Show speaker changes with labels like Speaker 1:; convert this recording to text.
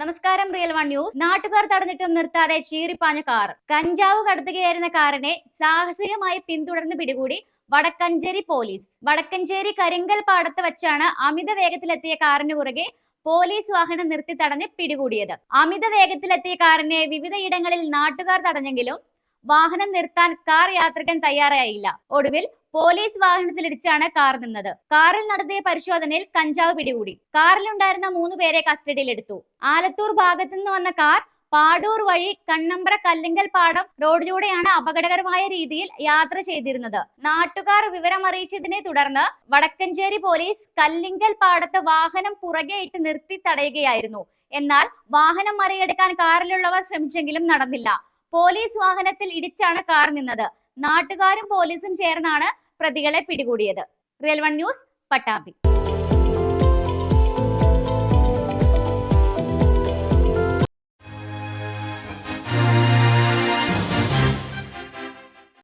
Speaker 1: നമസ്കാരം real one news. നാട്ടുകാർ തടഞ്ഞിട്ടും നിർത്താതെ ചീറിപ്പാഞ്ഞ കാർ. കഞ്ചാവ് കടത്തുകയായിരുന്ന കാറിനെ സാഹസികമായി പിന്തുടർന്ന് പിടികൂടി വടക്കഞ്ചേരി പോലീസ്. വടക്കഞ്ചേരി കരിങ്കൽ പാടത്ത് വെച്ചാണ് അമിത വേഗത്തിലെത്തിയ കാറിന് കുറുകെ പോലീസ് വാഹനം നിർത്തി തടഞ്ഞ് പിടികൂടിയത്. അമിത വേഗത്തിലെത്തിയ കാറിനെ വിവിധയിടങ്ങളിൽ നാട്ടുകാർ തടഞ്ഞെങ്കിലും വാഹനം നിർത്താൻ കാർ യാത്രികൻ തയ്യാറായില്ല. ഒടുവിൽ പോലീസ് വാഹനത്തിലിടിച്ചാണ് കാർ നിന്നത്. കാറിൽ നടത്തിയ പരിശോധനയിൽ കഞ്ചാവ് പിടികൂടി. കാറിലുണ്ടായിരുന്ന മൂന്ന് പേരെ കസ്റ്റഡിയിലെടുത്തു. ആലത്തൂർ ഭാഗത്തു നിന്ന് വന്ന കാർ പാടൂർ വഴി കണ്ണമ്പ്ര കല്ലിങ്കൽ പാടം റോഡിലൂടെയാണ് അപകടകരമായ രീതിയിൽ യാത്ര ചെയ്തിരുന്നത്. നാട്ടുകാർ വിവരമറിയിച്ചതിനെ തുടർന്ന് വടക്കഞ്ചേരി പോലീസ് കല്ലിങ്കൽ പാടത്ത് വാഹനം പുറകെ ഇട്ട് നിർത്തി തടയുകയായിരുന്നു. എന്നാൽ വാഹനം മറികടക്കാൻ കാറിലുള്ളവർ ശ്രമിച്ചെങ്കിലും നടന്നില്ല. പോലീസ് വാഹനത്തിൽ ഇടിച്ചാണ് കാർ നിന്നത്. നാട്ടുകാരും പോലീസും ചേർന്നാണ് പ്രതികളെ പിടികൂടിയത്. Real one news Pattambi.